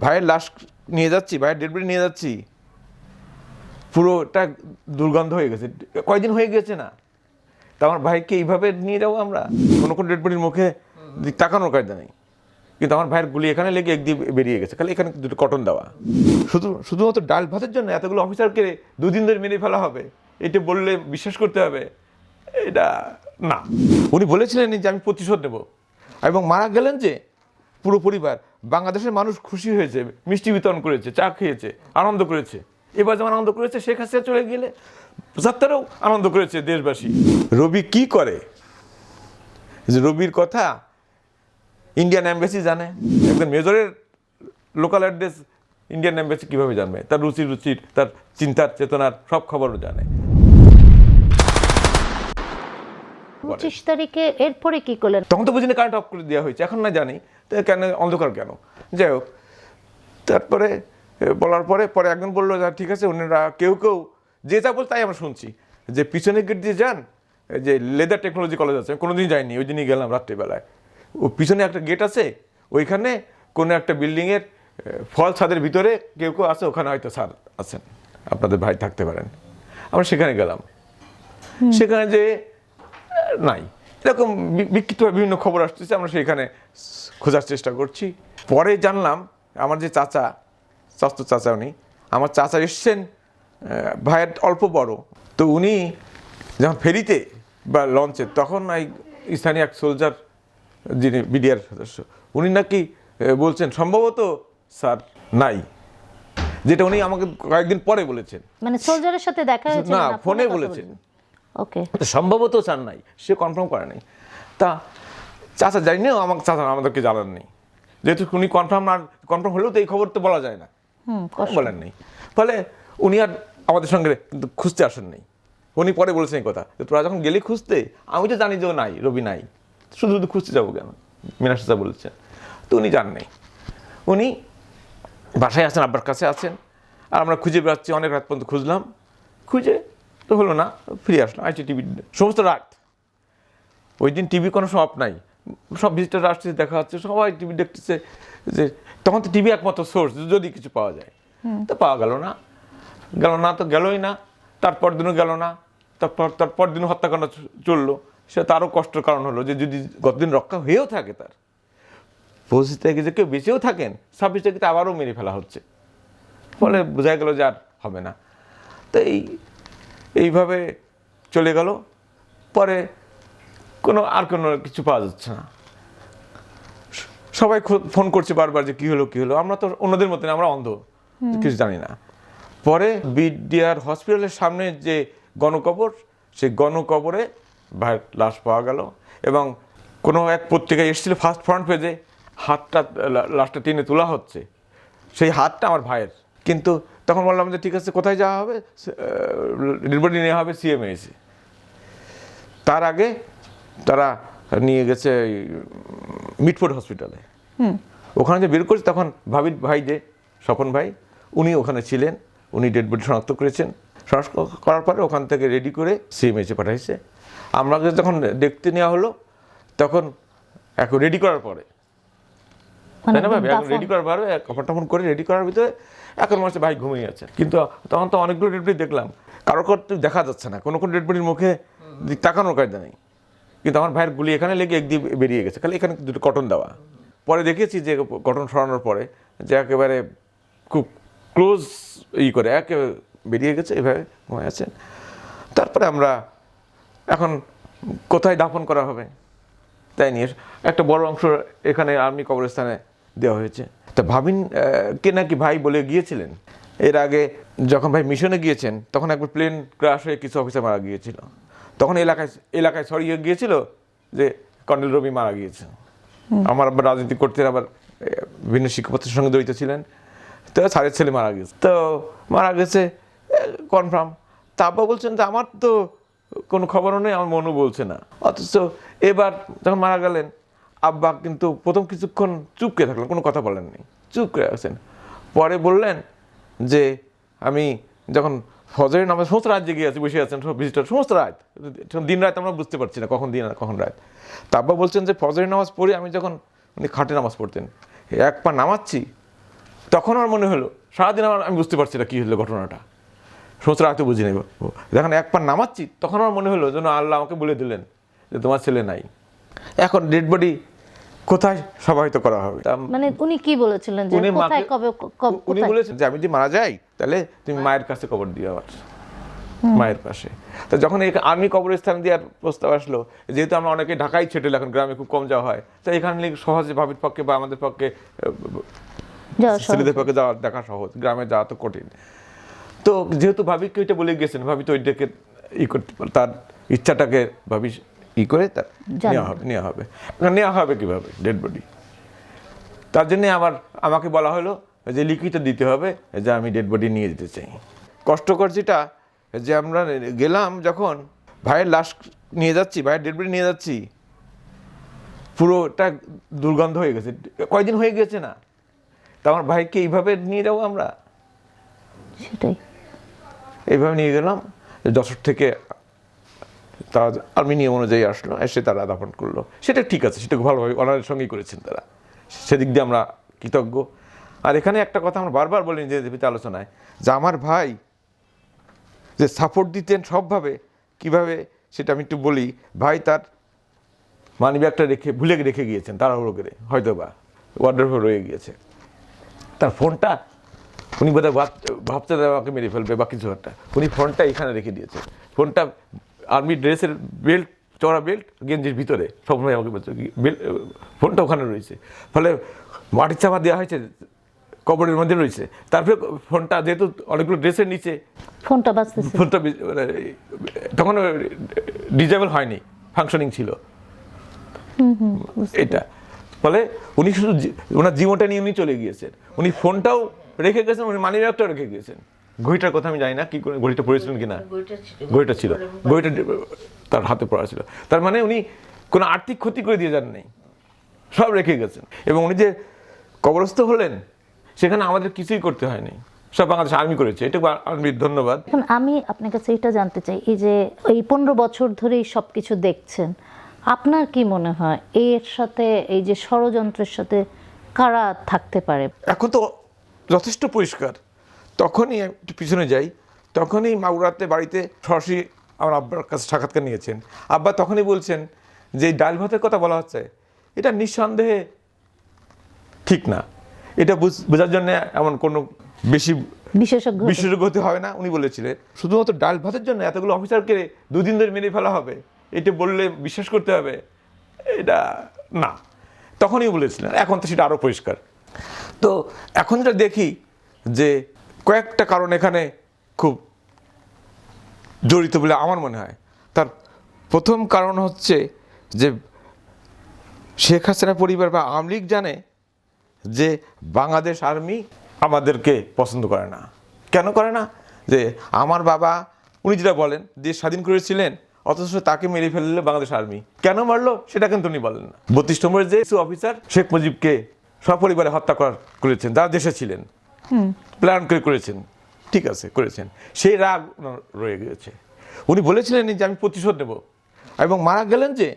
ভাইয়ের লাশ নিয়ে যাচ্ছি, ভাইয়ের ডেড বডি নিয়ে যাচ্ছি। পুরোটা দুর্গন্ধ হয়ে গেছে। কয়দিন হয়ে গেছে না? তা আমার ভাইকে এইভাবে নিয়ে যাব আমরা? কোনো কোনো ডেড বডির মুখে তাকানোর কায়দা নেই। কিন্তু আমার ভাইয়ের গুলি এখানে লেগে একদিন বেরিয়ে গেছে। খালি এখানে দুটো কটন দেওয়া। শুধু, শুধুমাত্র ডাল ভাতের জন্য এতগুলো অফিসারকে দুদিন ধরে মেরে ফেলা হবে? এটা বললে বিশ্বাস করতে হবে? এটা না। উনি বলেছিলেন যে আমি প্রতিশোধ নেব। এবং মারা গেলেন যে পুরো পরিবার বাংলাদেশের মানুষ খুশি হয়েছে মিষ্টি বিতরণ করেছে চা খেয়েছে আনন্দ করেছে। এবার যেমন আনন্দ করেছে শেখ হাসিনা চলে গেলে পঁচাত্তরেও আনন্দ করেছে দেশবাসী। রবি কি করে? যে রবির কথা ইন্ডিয়ান অ্যাম্বাসি জানে। একজন মেজরের লোকাল অ্যাড্রেস ইন্ডিয়ান অ্যাম্বাসি কীভাবে জানবে? তার রুচি রুচির তার চিন্তার চেতনার সব খবরও জানে। পঁচিশ তারিখে এরপরে কি করলেন? তখন তো বুঝিনি কারেন্ট অফ করে দেওয়া হয়েছে। এখন না জানি। কেন অন্ধকার কেন? যাই হোক তারপরে বলার পরে পরে একজন বলল যে ঠিক আছে ওনারা কেউ কেউ যে যা বল তাই আমরা শুনছি। যে পিছনের গেট দিয়ে যান যে লেদার টেকনোলজি কলেজ আছে আমি কোনোদিন যাইনি ওই দিনই গেলাম রাত্রিবেলায়। ও পিছনে একটা গেট আছে ওইখানে কোনো একটা বিল্ডিংয়ের ফল ছাদের ভিতরে কেউ কেউ আছে ওখানে হয়তো স্যার আছেন আপনাদের ভাই থাকতে পারেন। আমরা সেখানে গেলাম। সেখানে যে নাই। এরকম বিক্ষিপ্তভাবে বিভিন্ন খবর আসতেছে আমরা সেখানে খোঁজার চেষ্টা করছি। পরে জানলাম আমার যে চাচা স্বাস্থ্য চাচা উনি আমার চাচা এসছেন ভাইয়ের অল্প বড়। তো উনি যখন ফেরিতে বা লঞ্চে তখন এই স্থানীয় এক সোলজার যিনি বিডিআর সদস্য উনি নাকি বলছেন সম্ভবত স্যার নাই। যেটা উনি আমাকে কয়েকদিন পরে বলেছেন। মানে সোলজারের সাথে দেখা হয়েছে না ফোনে বলেছেন? ওকে সম্ভবত চান নাই সে কনফার্ম করে নাই। তা চাচা জানি না আমাকে চাচা আমাদেরকে জানান নেই যেহেতু উনি কনফার্ম না কনফার্ম হলেও তো এই খবর তো বলা যায় না। হুম বলেন নেই ফলে উনি আর আমাদের সঙ্গে কিন্তু খুঁজতে আসেন নেই উনি পরে বলেছেন এই কথা যে তোরা যখন গেলি খুঁজতে আমি তো জানি যে ও নাই রবি নাই। শুধু শুধু খুঁজতে যাব কেন? মিনাস চাচা বলেছেন। তো উনি জান নেই। উনি বাসায় আছেন আব্বার কাছে আছেন। আর আমরা খুঁজে বেড়াচ্ছি অনেক রাত পর্যন্ত খুঁজলাম। খুঁজে তো হলো না ফিরে আসলাম। আইটি টিভি সমস্ত রাত। ওই দিন টিভি কোনো সব নাই। সব ভিজিটার আসছে দেখা যাচ্ছে সবাই টিভি দেখতেছে যে তখন তো টিভি একমাত্র সোর্স যদি কিছু পাওয়া যায়। তো পাওয়া গেল না। গেল না তো গেলই না। তারপর দিনও গেল না। তারপর তারপর দিনও হত্যাকাণ্ড চলল। সে তারও কষ্টের কারণ হলো যে যদি গতদিন রক্ষা হয়েও থাকে তার পঁচিশ তারিখে যে কেউ বেঁচেও থাকেন ছাব্বিশ তারিখে আবারও মেরে ফেলা হচ্ছে। ফলে বোঝা গেল যে আর হবে না। তো এই এইভাবে চলে গেল। পরে কোনো আর কোনো কিছু পাওয়া যাচ্ছে না। সবাই খো- ফোন করছে বারবার যে কী হলো কী হলো। আমরা তো অন্যদের মতন আমরা অন্ধ কিছু জানি না। পরে বিডিআর হসপিটালের সামনে যে গণকবর সেই গণকবরে ভাইয়ের লাশ পাওয়া গেল এবং কোনো এক পত্রিকায় এসেছিল ফার্স্ট ফ্রন্ট পেজে হাতটা লাশটা টেনে তোলা হচ্ছে। সেই হাতটা আমার ভাইয়ের। কিন্তু তখন বললাম যে ঠিক আছে কোথায় যাওয়া হবে? নির্বাচনী নেওয়া হবে সিএমএসে তার আগে তারা নিয়ে গেছে মিটফোর্ড হসপিটালে। ওখানে যে বের করছে তখন ভাবির ভাই যে স্বপন ভাই উনি ওখানে ছিলেন উনি ডেড বডি শনাক্ত করেছেন। শনাক্ত করার পরে ওখান থেকে রেডি করে সিএমএসে পাঠাইছে। আমরা যখন দেখতে নেওয়া হলো তখন এখন রেডি করার পরে তাই না ভাবি? এখন রেডি করার পরে কাপড় টাপড় করে রেডি করার ভিতরে এখন মনে হচ্ছে ভাই ঘুমিয়ে আছে। কিন্তু তখন তো অনেকগুলো দেখলাম। কারও কারও দেখা যাচ্ছে না। কোনো কোনো মুখে তাকানোর কায়দা নেই। কিন্তু আমার ভাইয়ের গুলি এখানে লেগে একদিন বেরিয়ে গেছে। খালি এখানে দুটো কটন দেওয়া। পরে দেখেছি যে কটন সরানোর পরে যে একেবারে খুব ক্লোজ ই করে একে বেরিয়ে গেছে এভাবে ঘুমায় আছেন তারপরে আমরা এখন কোথায় দাফন করা হবে? তাই নিয়ে একটা বড় অংশ এখানে আর্মি কবরস্থানে দেওয়া হয়েছে। তা ভাবিন কে নাকি ভাই বলে গিয়েছিলেন? এর আগে যখন ভাই মিশনে গিয়েছেন তখন একবার প্লেন ক্রাশ হয়ে কিছু অফিসার মারা গিয়েছিল। তখন এলাকায় এলাকায় ছড়িয়ে গিয়েছিল যে কর্নেল রবি মারা গিয়েছে। আমার আবার রাজনীতি করতে আবার বিভিন্ন শিক্ষাপত্রের সঙ্গে জড়িত ছিলেন। তো সারের ছেলে মারা গেছে। তো মারা গেছে কনফার্ম তারপর বলছেন যে আমার তো কোনো খবরও নেই আমার মনও বলছে না। অথচ এবার যখন মারা গেলেন আব্বা কিন্তু প্রথম কিছুক্ষণ চুপ করে থাকলেন, কোনো কথা বলেননি। চুপ করে আছেন। পরে বললেন যে, আমি যখন ফজরের নামাজ সমস্ত রাত জেগে আছি, বসে আছেন ভিজিটার সমস্ত রাত। দিন রাত আমরা বুঝতে পারছি না, কখন দিন কখন রাত। তারপর বলছেন যে, ফজরের নামাজ পড়ে আমি যখন উনি খাটে নামাজ পড়তেন, এক পা নামাচ্ছি, তখন আমার মনে হলো, সারাদিন আমার, আমি বুঝতে পারছি না কী হলো ঘটনাটা। সমস্ত রাতে বুঝি নেব যখন এক পা নামাচ্ছি, তখন আমার মনে হলো যেন আল্লাহ আমাকে বলে দিলেন যে, তোমার ছেলে নাই। এখন ডেড বডি কোথায় সমাহিত করা হবে? তা মানে উনি কি বলেছিলেন যে উনি কোথায় মাকে- কবে উনি? বলেছেন যে আমি যদি মারা যাই তাহলে তুমি মায়ের কাছে কবর দিও আবার মায়ের পাশে। তো যখন এই আর্মি কবরস্থান দেওয়ার প্রস্তাব আসলো যেহেতু আমরা অনেকে ঢাকায় ছেটেল এখন গ্রামে খুব কম যাওয়া হয় তো এখানে সহজে ভাবির পক্ষে বা আমাদের পক্ষে ছেলেদের পক্ষে যাওয়া দেখা সহজ গ্রামে যাওয়া তো কঠিন। তো যেহেতু ভাবিকে ওইটা বলে গেছেন ভাবি তো ওইটাকে ই করতে পারে তার ইচ্ছাটাকে ভাবি ই করে তার নেওয়া হবে নেওয়া হবে। না, নেওয়া হবে কীভাবে? ডেড বডি তার জন্যে আবার আমাকে বলা হলো যে লিখিত দিতে হবে যে আমি ডেড বডি নিয়ে যেতে চাই। কষ্টকর যেটা যে আমরা গেলাম যখন ভাইয়ের লাশ নিয়ে যাচ্ছি ভাইয়ের ডেড বডি নিয়ে যাচ্ছি পুরোটা দুর্গন্ধ হয়ে গেছে। কয়দিন হয়ে গেছে না? তা আমার ভাইকে এইভাবে নিয়ে যাব আমরা? সেটাই। এইভাবে নিয়ে গেলাম যশোর থেকে তারা আর্মি নিয়ম অনুযায়ী আসলো, এসে তারা দাফন করল। সেটা ঠিক আছে, সেটা ভালোভাবে অনারের সঙ্গেই করেছেন তারা। সেদিক দিয়ে আমরা কৃতজ্ঞ। আর এখানে একটা কথা আমরা বারবার বলি নিজেদের আলোচনায়, যে আমার ভাই যে সাপোর্ট দিতেন সবভাবে, কীভাবে সেটা আমি একটু বলি, ভাই তার মানি ব্যাগটা রেখে, ভুলে রেখে গিয়েছেন, তাড়াহুড়ো করে হয়তো বা ওয়ার্ডার রয়ে গিয়েছে। তার ফোনটা উনি বোধহয় ভাব- ভাবতে আমাকে মেরে ফেলবে বা কিছু একটা উনি ফোনটা এখানে রেখে দিয়েছে। ফোনটা আর্মি ড্রেসের বেল্ট চড়া বেল্ট গেঞ্জির ভিতরে। সবসময় আমাকে বলছে বেল্ট ফোনটা ওখানে রয়েছে। ফলে মাটির চাপা দেওয়া হয়েছে কবরের মধ্যে রয়েছে। তারপরে ফোনটা যেহেতু অনেকগুলো ড্রেসের নিচে ফোনটা বাজতেছে। ফোনটা মানে তখন ডিজেবল হয়নি ফাংশনিং ছিল। এটা। ফলে উনি শুধু ওনার জীবনটা নিয়ে উনি চলে গিয়েছেন। উনি ফোনটাও রেখে গেছেন উনি মানি ব্যাগটাও রেখে গিয়েছেন। ঘড়িটার কথা আমি জানি না কি করে ঘড়িটা পড়েছিলেন কিনা? ঘড়িটা ছিল ঘড়িটা তার হাতে পড়া ছিল। তার মানে উনি কোনো আর্থিক ক্ষতি করে দিয়ে যান নেই সব রেখে গেছেন। এবং উনি যে কবরস্থ হলেন সেখানে আমাদের কিছুই করতে হয়নি। সব বাংলাদেশ আর্মি করেছে। এটা আর্মির ধন্যবাদ। এখন আমি আপনার কাছে এটা জানতে চাই এই যে এই পনেরো বছর ধরেই সব কিছু দেখছেন আপনার কি মনে হয় এর সাথে এই যে ষড়যন্ত্রের সাথে কারা থাকতে পারে? এখন তো যথেষ্ট পরিষ্কার। তখনই একটু পিছনে যাই তখনই মাগুরাতে বাড়িতে সরাসরি আমার আব্বার কাছে সাক্ষাৎকার নিয়েছেন। আব্বা তখনই বলছেন যে ডাল ভাতের কথা বলা হচ্ছে এটা নিঃসন্দেহে ঠিক না। এটা বুঝ- বোঝার জন্য এমন কোনো বেশি বিশেষজ্ঞ বিশেষজ্ঞ হতে হবে না। উনি বলেছিলেন শুধুমাত্র ডাল ভাতের জন্য এতগুলো অফিসারকে দুদিন ধরে মেরে ফেলা হবে এটা বললে বিশ্বাস করতে হবে এটা না। তখনই বলেছিলেন এখন তো সেটা আরও পরিষ্কার। তো এখন যেটা দেখি যে কয়েকটা কারণ এখানে খুব জড়িত বলে আমার মনে হয়। তার প্রথম কারণ হচ্ছে যে শেখ হাসিনা পরিবার বা আওয়ামী লীগ জানে যে বাংলাদেশ আর্মি আমাদেরকে পছন্দ করে না। কেন করে না? যে আমার বাবা, উনি যেটা বলেন, দেশ স্বাধীন করেছিলেন, অথচ তাকে মেরে ফেললে বাংলাদেশ আর্মি। কেন মারলো? সেটা কিন্তু উনি বলেন না। বত্রিশ নম্বরের যে অফিসার শেখ মুজিবকে সপরিবারে হত্যা করা করেছেন, যারা দেশে ছিলেন। প্ল্যান করে করেছেন। ঠিক আছে, করেছেন। সেই রাগ ওনার রয়ে গিয়েছে উনি বলেছিলেন যে আমি প্রতিশোধ নেব। এবং মারা গেলেন যে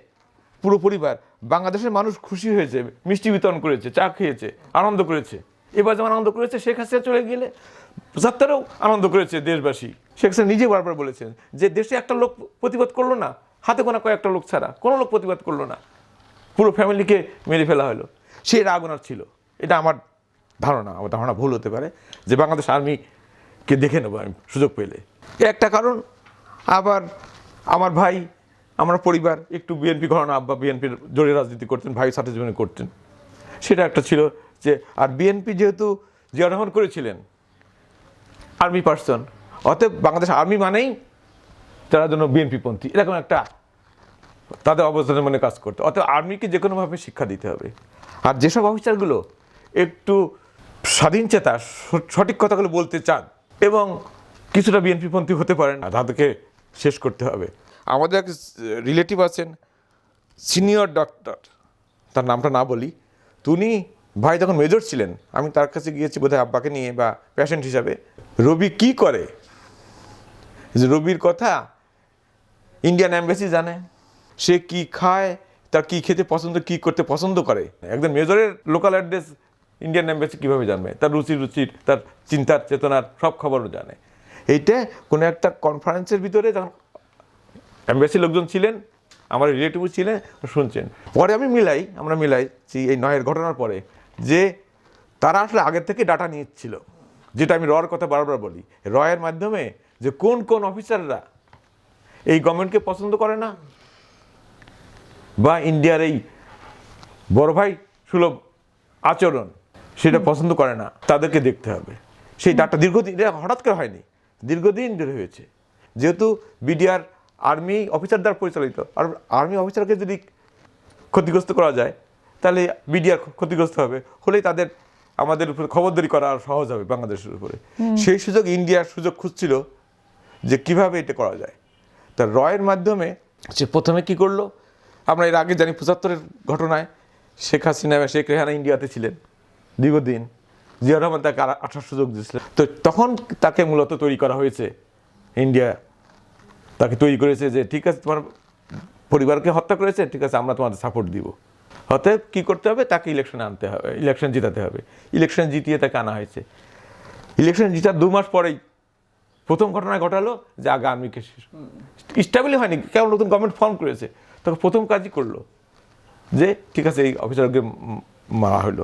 পুরো পরিবার। বাংলাদেশের মানুষ খুশি হয়েছে, মিষ্টি বিতরণ করেছে, চা খেয়েছে, আনন্দ করেছে। এবার যেমন আনন্দ করেছে, শেখ হাসিনা চলে গেলে পঁচাত্তরেও আনন্দ করেছে দেশবাসী। শেখ হাসিনা নিজে বারবার বলেছেন যে দেশে একটা লোক প্রতিবাদ করল না, হাতে গোনা কয়েকটা লোক ছাড়া। কোনো লোক প্রতিবাদ করল না। পুরো ফ্যামিলিকে মেরে ফেলা হলো। সেই রাগ ওনার ছিল। এটা আমার ধারণা, আমার ধারণা ভুল হতে পারে। যে বাংলাদেশ আর্মিকে দেখে নেব আমি, সুযোগ পেলে। একটা কারণ, আবার আমার ভাই, আমার পরিবার, একটু বিএনপি ঘরানা আব্বা বিএনপির জোরে রাজনীতি করতেন, ভাই সাথে জীবনে করতেন। সেটা একটা ছিল যে, আর বিএনপি যেহেতু জিয়া রহমান করেছিলেন, আর্মি পার্সন, অতএব বাংলাদেশ আর্মি মানেই তারা জন্য বিএনপি পন্থী এরকম একটা তাদের অবস্থানের মনে কাজ করতে। অর্থাৎ আর্মিকে যে কোনোভাবে শিক্ষা দিতে হবে। আর যেসব অফিসারগুলো একটু স্বাধীন চেতা সঠিক কথাগুলো বলতে চান এবং কিছুটা বিএনপিপন্থী হতে পারেন তাদেরকে শেষ করতে হবে। আমাদের এক রিলেটিভ আছেন, সিনিয়র ডক্টর, তার নামটা না বলি। তো উনি ভাই যখন মেজর ছিলেন, আমি তার কাছে গিয়েছি বোধহয় আব্বাকে নিয়ে বা প্যাশেন্ট হিসাবে। রবি কি করে? যে রবির কথা ইন্ডিয়ান অ্যাম্বাসি জানে, সে কি খায়, তার কি খেতে পছন্দ, কি করতে পছন্দ করে। একজন মেজরের লোকাল অ্যাড্রেস ইন্ডিয়ান এম্বাসি কীভাবে জানবে? তার রুচি রুচির তার চিন্তার চেতনার সব খবরও জানে। এইটা কোনো একটা কনফারেন্সের ভিতরে যখন অ্যাম্বাসি লোকজন ছিলেন আমার রিলেটিভ ছিলেন শুনছেন। পরে আমি মিলাই আমরা মিলাই যে এই নয়ের ঘটনার পরে যে তারা আসলে আগের থেকে ডাটা নিচ্ছিল যেটা আমি রয়ের কথা বারবার বলি। রয়ের মাধ্যমে যে কোন কোন অফিসাররা এই গভর্নমেন্টকে পছন্দ করে না? বা ইন্ডিয়ার এই বড় ভাই সুলভ আচরণ সেটা পছন্দ করে না তাদেরকে দেখতে হবে। সেই ডাটা দীর্ঘদিন এটা হঠাৎ করে হয়নি দীর্ঘদিন ধরে হয়েছে। যেহেতু বিডিআর আর্মি অফিসার দ্বারা পরিচালিত আর আর্মি অফিসারকে যদি ক্ষতিগ্রস্ত করা যায় তাহলে বিডিআর ক্ষতিগ্রস্ত হবে। হলেই তাদের আমাদের উপরে খবরদারি করা আর সহজ হবে বাংলাদেশের উপরে। সেই সুযোগ ইন্ডিয়ার সুযোগ খুঁজছিল যে কীভাবে এটা করা যায়। তা রয়ের মাধ্যমে সে প্রথমে কি করল? আমরা এর আগে জানি পঁচাত্তরের ঘটনায় শেখ হাসিনা শেখ রেহানা ইন্ডিয়াতে ছিলেন। দীর্ঘদিন জিয়া রহমান তাকে আসার সুযোগ দিয়েছিলেন। তো তখন তাকে মূলত তৈরি করা হয়েছে ইন্ডিয়া। তাকে তৈরি করেছে যে, ঠিক আছে, তোমার পরিবারকে হত্যা করেছে, ঠিক আছে, আমরা তোমাদের সাপোর্ট দিব। অতএব কি করতে হবে? তাকে ইলেকশনে আনতে হবে ইলেকশন জিতাতে হবে। ইলেকশন জিতিয়ে তাকে আনা হয়েছে। ইলেকশন জিতার দু মাস পরেই প্রথম ঘটনা ঘটালো যে আগে আর্মিকে স্টেবলই হয়নি কেমন নতুন গভর্নমেন্ট ফর্ম করেছে। তখন প্রথম কাজই করল যে, ঠিক আছে, এই অফিসারকে মারা হলো।